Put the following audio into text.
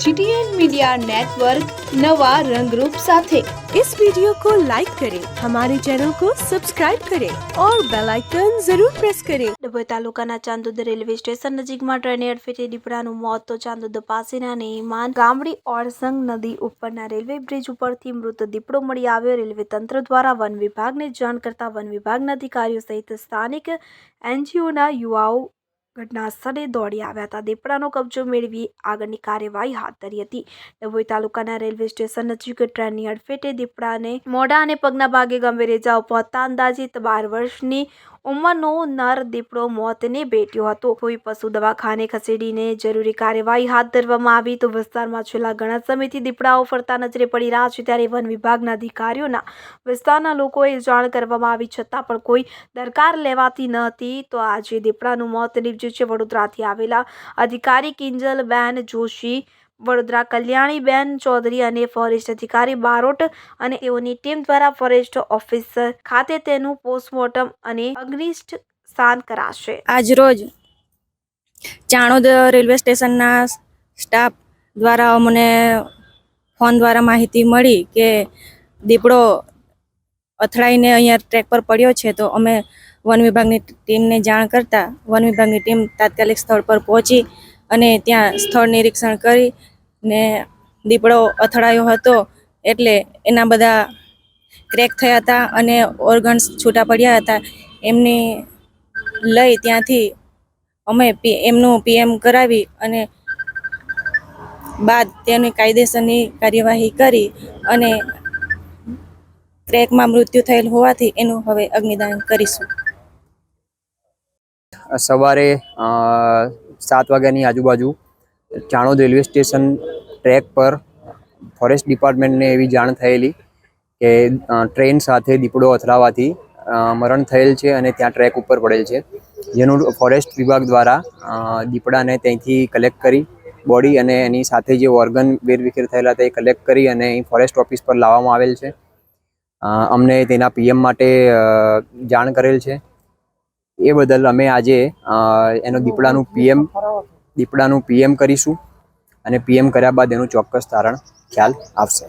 GTN media network नवा रंगरूप साथे इस वीडियो को लाइक करें हमारे चैनल को सब्सक्राइब करें और बेल आइकन जरूर प्रेस करें ડભોઈ તાલુકાના ચાંદોદ રેલવે સ્ટેશન નજીકમાં ટ્રેને અડફેટે દીપડાનું મોત તો ચાંદોદ પાસેના નેમાન ગામડી ઓરસંગ નદી ઉપરના રેલવે બ્રિજ ઉપરથી મૃત દીપડો મળી આવ્યો રેલવે તંત્ર દ્વારા વન વિભાગને જાણ કરતા વન વિભાગના અધિકારીઓ સહિત સ્થાનિક એનજીઓના યુવાઓ ઘટના સ્થળે દોડી આવ્યા હતા. દીપડાનો કબજો મેળવી આગળની કાર્યવાહી હાથ ધરી હતી. ડભોઈ તાલુકાના રેલવે સ્ટેશન નજીક ટ્રેનની અડફેટે દીપડાને મોઢા અને પગના ભાગે ગંભીર ઇજાઓ પહોંચતા અંદાજિત બાર વર્ષની ઉંમરનો નર દીપડો મોતને ભેટ્યો હતો. કોઈ પશુ દવાખાને ખસેડીને જરૂરી કાર્યવાહી હાથ ધરવામાં આવી તો વિસ્તારમાં છેલ્લા ઘણા સમયથી દીપડાઓ ફરતા નજરે પડી રહ્યા છે. ત્યારે વન વિભાગના અધિકારીઓના વિસ્તારના લોકોએ જાણ કરવામાં આવી છતાં પણ કોઈ દરકાર લેવાતી ન હતી. તો આજે દીપડાનું મોત નીપજ્યું છે વડોદરાથી આવેલા અધિકારી કિંજલબેન જોશી વડોદરા કલ્યાણીબેન ચૌધરી અને ફોરેસ્ટ અધિકારી બારોટ અને તેઓની ટીમ દ્વારા ફોરેસ્ટ ઓફિસર ખાતે તેનું પોસ્ટમોર્ટમ અને અગ્નિષ્ઠ સ્થાન કરાશે. આજરોજ ચાણોદ રેલવે સ્ટેશનના સ્ટાફ દ્વારા અમને ફોન દ્વારા માહિતી મળી કે દીપડો અથડાઈને અહીંયા ટ્રેક પર પડ્યો છે, તો અમે વન વિભાગની ટીમને જાણ કરતાં વન વિભાગની ટીમ તાત્કાલિક સ્થળ પર પહોંચી અને ત્યાં સ્થળ નિરીક્ષણ કરી ને દીપડો અથડાયો હતો એટલે એના બધા ક્રેક થયા હતા અને ઓર્ગન્સ છૂટા પડ્યા હતા. એમની લઈ ત્યાંથી અમે એમનું પીએમ કરાવી અને બાદ તેની કાયદેસરની કાર્યવાહી કરી અને ક્રેકમાં મૃત્યુ થયેલ હોવાથી એનું હવે અગ્નિદાન કરીશું. સવારે સાત વાગ્યાની આજુબાજુ ચાણોદ રેલવે સ્ટેશન ટ્રેક પર ફોરેસ્ટ ડિપાર્ટમેન્ટને એવી જાણ થયેલી કે ટ્રેન સાથે દીપડો અથડાવાથી મરણ થયેલ છે અને ત્યાં ટ્રેક ઉપર પડેલ છે. જેનું ફોરેસ્ટ વિભાગ દ્વારા દીપડાને ત્યાંથી કલેક્ટ કરી, બોડી અને એની સાથે જે ઓર્ગન વેરવિખેર થયેલા એ કલેક્ટ કરી અને અહીં ફોરેસ્ટ ઓફિસ પર લાવવામાં આવેલ છે. અમને તેના પીએમ માટે જાણ કરેલ છે. એ બદલ અમે આજે એનો દીપડાનું પીએમ દીપડાનું પીએમ કરીશું અને પીએમ કર્યા બાદ એનું ચોક્કસ તારણ ખ્યાલ આવશે.